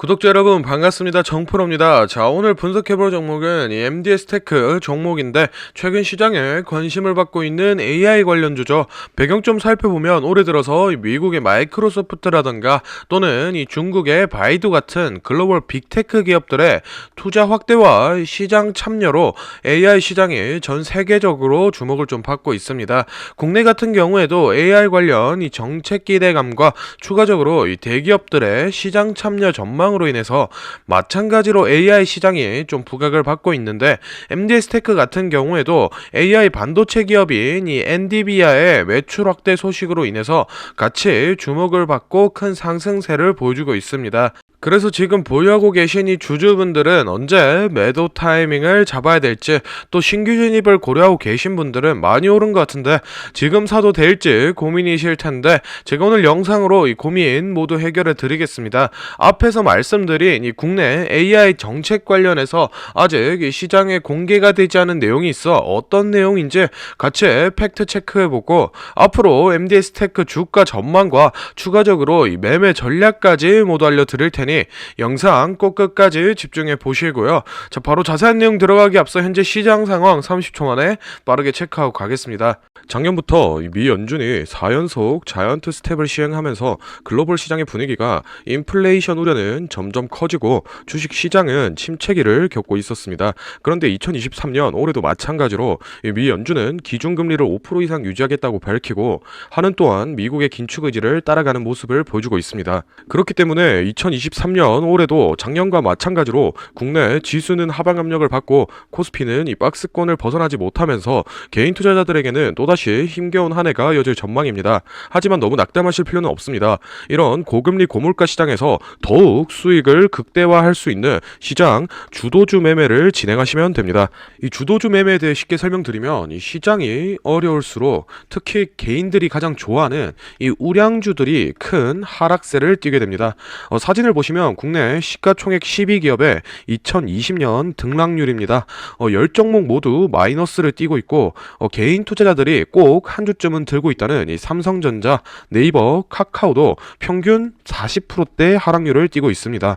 구독자 여러분 반갑습니다. 정프로입니다. 자 오늘 분석해볼 종목은 이 MDS 테크 종목인데 최근 시장에 관심을 받고 있는 AI 관련주죠. 배경 좀 살펴보면 올해 들어서 이 미국의 마이크로소프트라든가 또는 이 중국의 바이두 같은 글로벌 빅테크 기업들의 투자 확대와 시장 참여로 AI 시장이 전 세계적으로 주목을 좀 받고 있습니다. 국내 같은 경우에도 AI 관련 이 정책 기대감과 추가적으로 이 대기업들의 시장 참여 전망 으로 인해서 마찬가지로 AI 시장이 좀 부각을 받고 있는데 MDS 테크 같은 경우에도 AI 반도체 기업인 이 엔디비아의 매출 확대 소식으로 인해서 같이 주목을 받고 큰 상승세를 보여주고 있습니다. 그래서 지금 보유하고 계신 이 주주분들은 언제 매도 타이밍을 잡아야 될지 또 신규 진입을 고려하고 계신 분들은 많이 오른 것 같은데 지금 사도 될지 고민이실 텐데 제가 오늘 영상으로 이 고민 모두 해결해 드리겠습니다. 앞에서 말씀드린 이 국내 AI 정책 관련해서 아직 이 시장에 공개가 되지 않은 내용이 있어 어떤 내용인지 같이 팩트 체크해보고 앞으로 MDS 테크 주가 전망과 추가적으로 이 매매 전략까지 모두 알려드릴 테니 영상 꼭 끝까지 집중해 보시고요. 자 바로 자세한 내용 들어가기 앞서 현재 시장 상황 30초 만에 빠르게 체크하고 가겠습니다. 작년부터 이미 연준이 4연속 자이언트 스텝을 시행하면서 글로벌 시장의 분위기가 인플레이션 우려는 점점 커지고 주식 시장은 침체기를 겪고 있었습니다. 그런데 2023년 올해도 마찬가지로 이미 연준은 기준금리를 5% 이상 유지하겠다고 밝히고 하는 또한 미국의 긴축 의지를 따라가는 모습을 보여주고 있습니다. 그렇기 때문에 2023년 올해도 작년과 마찬가지로 국내 지수는 하방 압력을 받고 코스피는 이 박스권을 벗어나지 못하면서 개인 투자자들에게는 또다시 힘겨운 한 해가 이어질 전망입니다. 하지만 너무 낙담하실 필요는 없습니다. 이런 고금리 고물가 시장에서 더욱 수익을 극대화할 수 있는 시장 주도주 매매를 진행하시면 됩니다. 이 주도주 매매에 대해 쉽게 설명드리면 이 시장이 어려울수록 특히 개인들이 가장 좋아하는 이 우량주들이 큰 하락세를 띠게 됩니다. 어, 사진을 보시면 국내 시가총액 12기업의 2020년 등락률입니다. 어, 10종목 모두 마이너스를 띠고 있고 어, 개인 투자자들이 꼭 한 주쯤은 들고 있다는 이 삼성전자, 네이버, 카카오도 평균 40%대 하락률을 띠고 있습니다.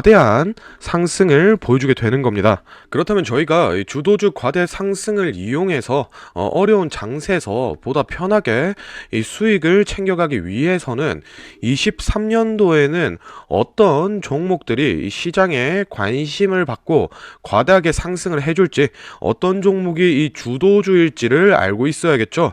대한 상승을 보여주게 되는 겁니다. 그렇다면 저희가 이 주도주 과대 상승을 이용해서 어, 어려운 장세에서 보다 편하게 이 수익을 챙겨가기 위해서는 23년도에는 어떤 종목들이 이 시장에 관심을 받고 과다하게 상승을 해줄지 어떤 종목이 이 주도주일지를 알고 있어야겠죠.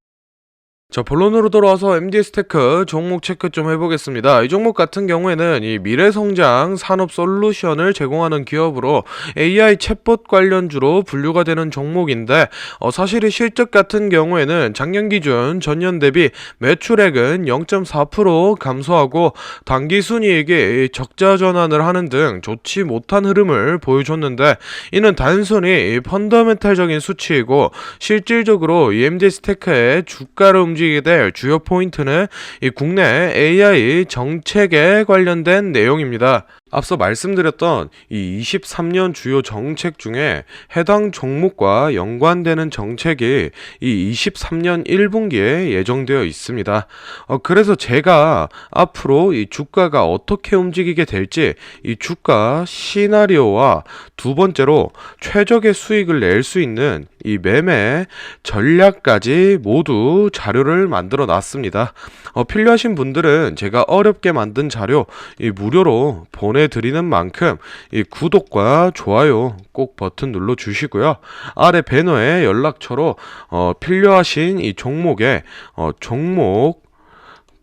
자, 본론으로 돌아와서 MDS 테크 종목 체크 좀 해보겠습니다. 이 종목 같은 경우에는 이 미래성장 산업 솔루션을 제공하는 기업으로 AI 챗봇 관련주로 분류가 되는 종목인데, 어, 사실 이 실적 같은 경우에는 작년 기준 전년 대비 매출액은 0.4% 감소하고 단기 순이익이 적자 전환을 하는 등 좋지 못한 흐름을 보여줬는데, 이는 단순히 이 펀더멘탈적인 수치이고 실질적으로 이 MDS 테크의 주가를 움직 이게 될 주요 포인트는 이 국내 AI 정책에 관련된 내용입니다. 앞서 말씀드렸던 이 23년 주요 정책 중에 해당 종목과 연관되는 정책이 이 23년 1분기에 예정되어 있습니다. 어, 그래서 제가 앞으로 이 주가가 어떻게 움직이게 될지 이 주가 시나리오와 두 번째로 최적의 수익을 낼 수 있는 이 매매 전략까지 모두 자료를 만들어 놨습니다. 어, 필요하신 분들은 제가 어렵게 만든 자료 이 무료로 보내 드리는 만큼 이 구독과 좋아요 꼭 버튼 눌러 주시고요. 아래 배너에 연락처로 어, 필요하신 이 종목에 어, 종목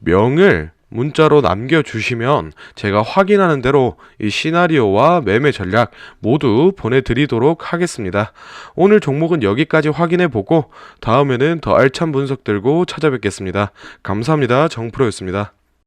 명을 문자로 남겨주시면 제가 확인하는 대로 이 시나리오와 매매 전략 모두 보내드리도록 하겠습니다. 오늘 종목은 여기까지 확인해보고 다음에는 더 알찬 분석 들고 찾아뵙겠습니다. 감사합니다. 정프로였습니다.